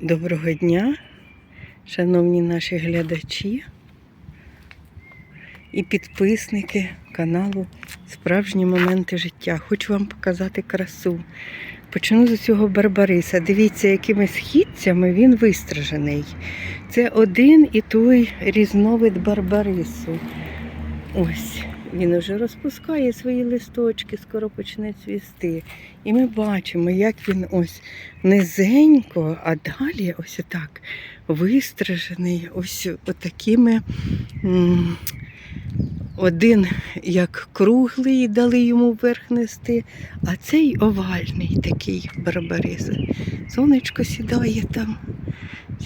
Доброго дня, шановні наші глядачі і підписники каналу Справжні моменти життя. Хочу вам показати красу. Почну з цього барбариса. Дивіться, якими східцями він вистражений. Це один і той різновид барбарису. Ось, він вже розпускає свої листочки, скоро почне цвісти. І ми бачимо, як він ось низенько, а далі ось отак вистражений, ось отакими. Один як круглий дали йому вверх нести, а цей овальний такий барбарис. Сонечко сідає там,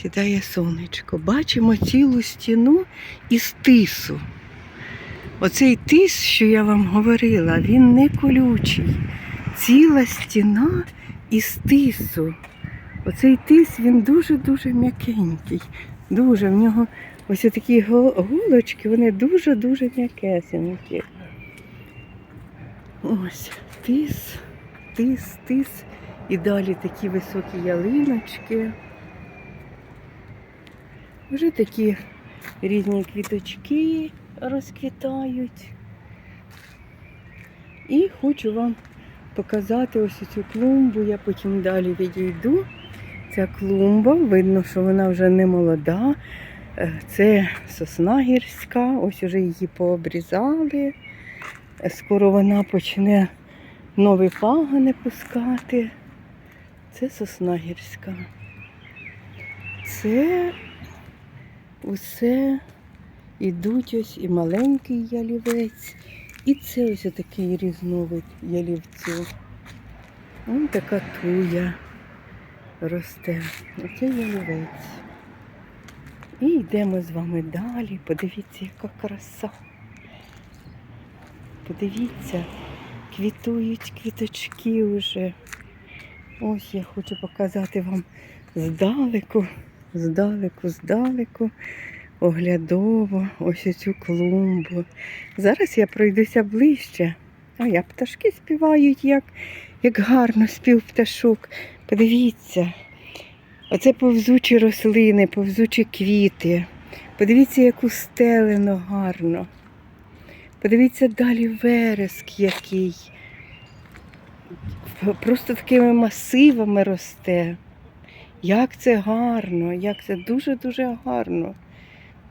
сідає сонечко. Бачимо цілу стіну із тису. Оцей тис, що я вам говорила, він не колючий. Ціла стіна із тису. Оцей тис він дуже-дуже м'якенький. Дуже в нього ось такі голочки, вони дуже-дуже м'якесенькі. Ось тис, тис, тис. І далі такі високі ялиночки. Вже такі різні квіточки розквітають. І хочу вам показати ось цю клумбу. Я потім далі відійду. Ця клумба, видно, що вона вже не молода. Е, Це сосна гірська, ось уже її пообрізали. Е, Скоро вона почне нові пагани пускати. Це сосна гірська. Це усе ідуть ось і маленький ялівець, і це ось такий різновид ялівцю. Ось така туя росте. Оце ялівець. І йдемо з вами далі. Подивіться, яка краса. Подивіться, квітують квіточки вже. Ось я хочу показати вам здалеку, здалеку, здалеку, оглядово, ось цю клумбу. Зараз я пройдуся ближче. А я пташки співають, як, як гарно спів пташок. Подивіться, оце повзучі рослини, повзучі квіти. Подивіться, як устелено гарно. Подивіться далі вереск який. Просто такими масивами росте. Як це гарно, як це дуже-дуже гарно.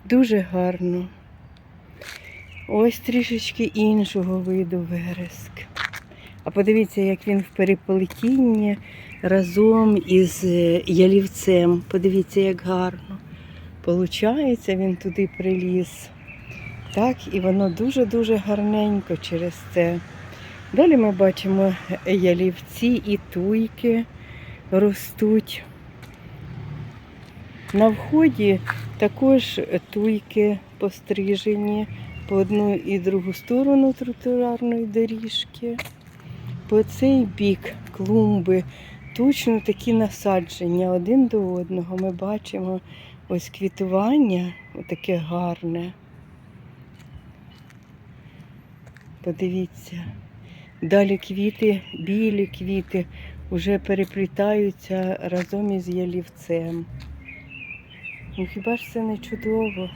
Дуже гарно. Ось трішечки іншого виду вереск. А подивіться, як він в переплетінні разом із е, ялівцем. Подивіться, як гарно. Получається, він туди приліз. Так, і воно дуже-дуже гарненько через це. Далі ми бачимо ялівці і туйки ростуть. На вході також туйки пострижені по одну і другу сторону тротуарної доріжки. По цей бік клумби точно такі насадження один до одного. Ми бачимо ось квітування, таке гарне. Подивіться. Далі квіти, білі квіти вже переплітаються разом із ялівцем. Ну хіба ж це не чудово?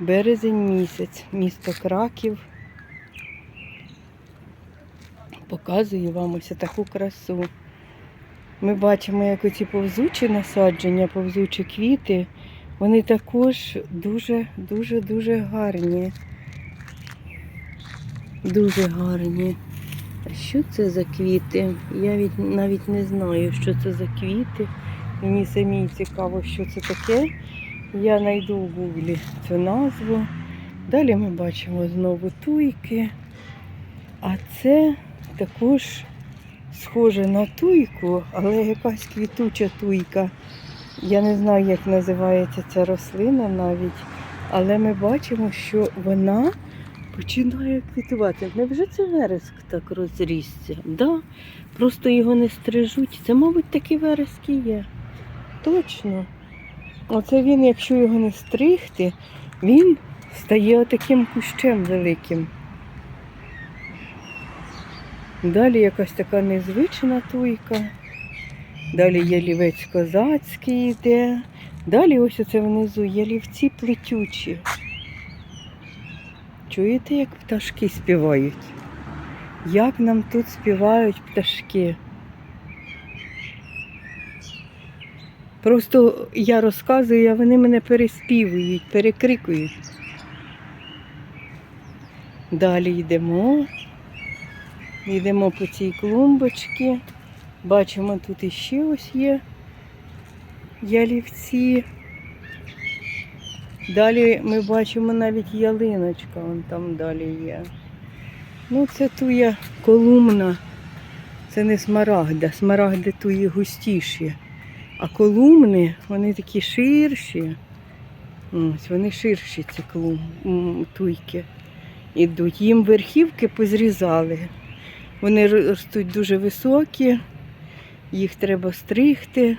Березень місяць, місто Краків. Показую вам ось таку красу. Ми бачимо, як оці повзучі насадження, повзучі квіти, вони також дуже-дуже-дуже гарні. Дуже гарні. А що це за квіти? Я навіть не знаю, що це за квіти. Мені самій цікаво, що це таке. Я знайду в гуглі цю назву. Далі ми бачимо знову туйки. А це також схоже на туйку, але якась квітуча туйка. Я не знаю, як називається ця рослина навіть. Але ми бачимо, що вона починає квітувати. Невже це вереск так розрісся? Да? Просто його не стрижуть. Це, мабуть, такі верески є. Точно. Оце він, якщо його не стригти, він стає отаким кущем великим. Далі якась така незвична туйка. Далі ялівець козацький йде. Далі ось оце внизу ялівці плетючі. Чуєте, як пташки співають? Як нам тут співають пташки? Просто я розказую, а вони мене переспівують, перекрикують. Далі йдемо. Йдемо по цій клумбочці. Бачимо, тут іще ось є ялівці. Далі ми бачимо навіть ялиночка, вон там далі є. Ну, це туя колумна. Це не смарагда. Смарагди туї густіші. А колумни, вони такі ширші. Ось вони ширші, ці клум, м, туйки ідуть. Їм верхівки позрізали. Вони ростуть дуже високі, їх треба стригти.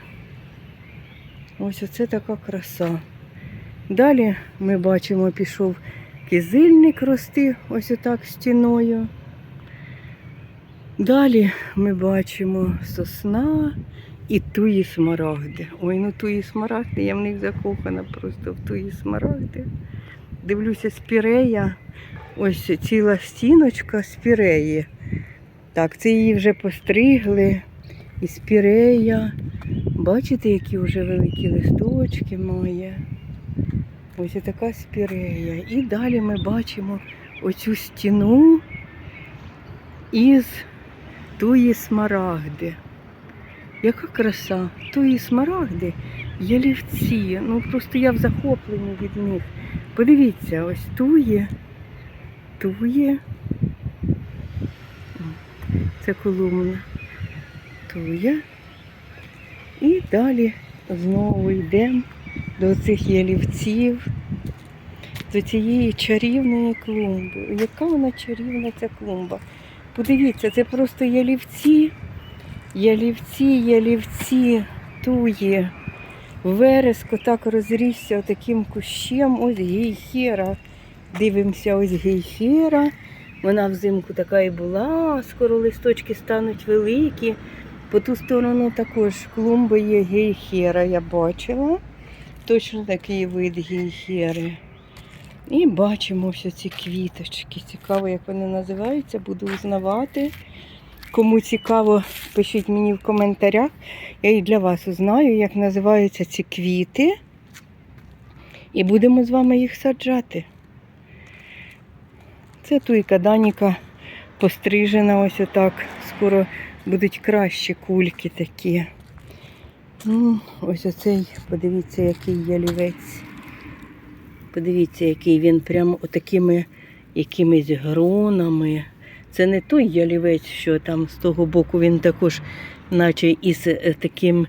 Ось оце така краса. Далі ми бачимо, пішов кизильник рости, ось отак стіною. Далі ми бачимо сосна і туї смарагди. Ой, ну туї смарагди, я в них закохана просто в туї смарагди. Дивлюся, спірея, ось ціла стіночка спіреї. Так, це її вже постригли. І спірея. Бачите, які вже великі листочки має. Ось така спірея. І далі ми бачимо оцю стіну із туї смарагди. Яка краса! Туї смарагди, ялівці. Ну просто я в захопленні від них. Подивіться, ось тує, тує. Це колумна. Тує. І далі знову йдемо до цих ялівців, до цієї чарівної клумби. Яка вона чарівна ця клумба? Подивіться, це просто ялівці, ялівці, ялівці, тує. Вереск отак розрісся таким кущем. Ось гейхера. Дивимося, ось гейхера. Вона взимку така і була, скоро листочки стануть великі. По ту сторону також клумби є гейхера, я бачила. Точно такий вид гейхери. І бачимо все ці квіточки. Цікаво, як вони називаються, буду узнавати. Кому цікаво, пишіть мені в коментарях. Я і для вас узнаю, як називаються ці квіти. І будемо з вами їх саджати. Це туйка Даніка пострижена ось отак. Скоро будуть кращі кульки такі. Ну, ось оцей, подивіться, який ялівець. Подивіться, який він прямо отакими якимись гронами. Це не той ялівець, що там з того боку він також, наче із е, таким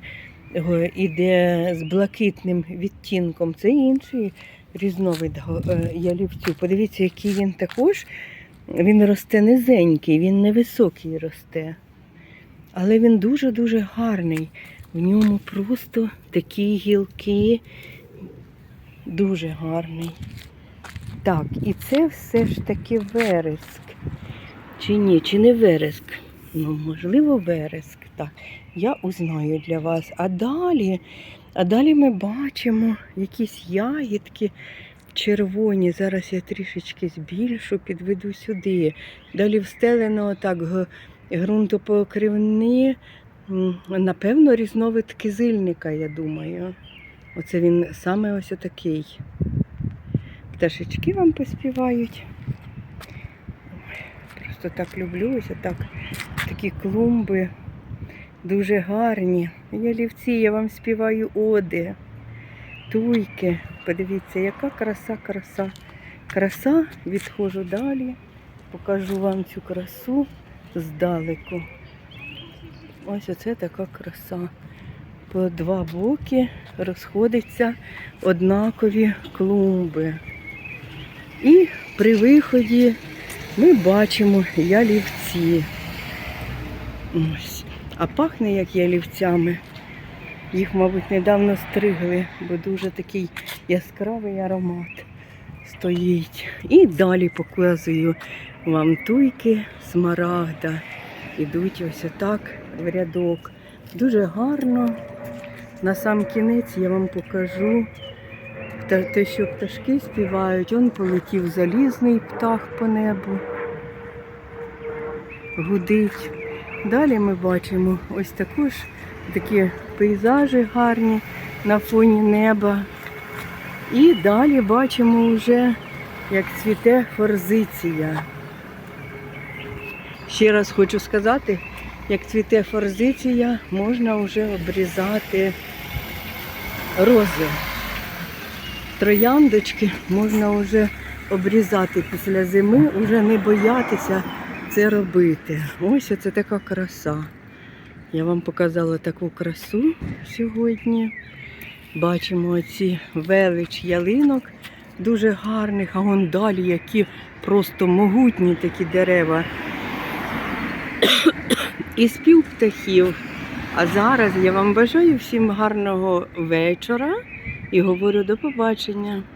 іде з блакитним відтінком. Це інший різновид е, ялівцю. Подивіться, який він також. Він росте низенький, він невисокий росте. Але він дуже-дуже гарний. В ньому просто такі гілки. Дуже гарний. Так, і це все ж таки вереск. Чи ні, чи не вереск? Ну, можливо, вереск. Так, я узнаю для вас. А далі, а далі ми бачимо якісь ягідки червоні. Зараз я трішечки збільшу, підведу сюди. Далі встелено так ґрунтопокривні. Напевно, різновид кизильника, я думаю. Оце він саме ось отакий. Пташечки вам поспівають. Просто так люблю ось так. Такі клумби дуже гарні. Ялівці, я вам співаю оди. Туйки. Подивіться, яка краса, краса. Краса, відходжу далі. Покажу вам цю красу здалеку. Ось оце така краса. По два боки розходяться однакові клумби. І при виході ми бачимо ялівці. Ось. А пахне як ялівцями. Їх, мабуть, недавно стригли, бо дуже такий яскравий аромат стоїть. І далі показую вам туйки смарагда. Ідуть ось отак в рядок. Дуже гарно. На сам кінець я вам покажу те, що пташки співають. Он полетів залізний птах по небу. Гудить. Далі ми бачимо ось також такі пейзажі гарні на фоні неба. І далі бачимо вже, як цвіте форзиція. Ще раз хочу сказати, як цвіте форзиція, можна вже обрізати рози. Трояндочки можна вже обрізати після зими, вже не боятися це робити. Ось оце така краса. Я вам показала таку красу сьогодні. Бачимо оці велич ялинок дуже гарних, а вон далі які просто могутні такі дерева. І спів птахів. А зараз я вам бажаю всім гарного вечора і говорю до побачення.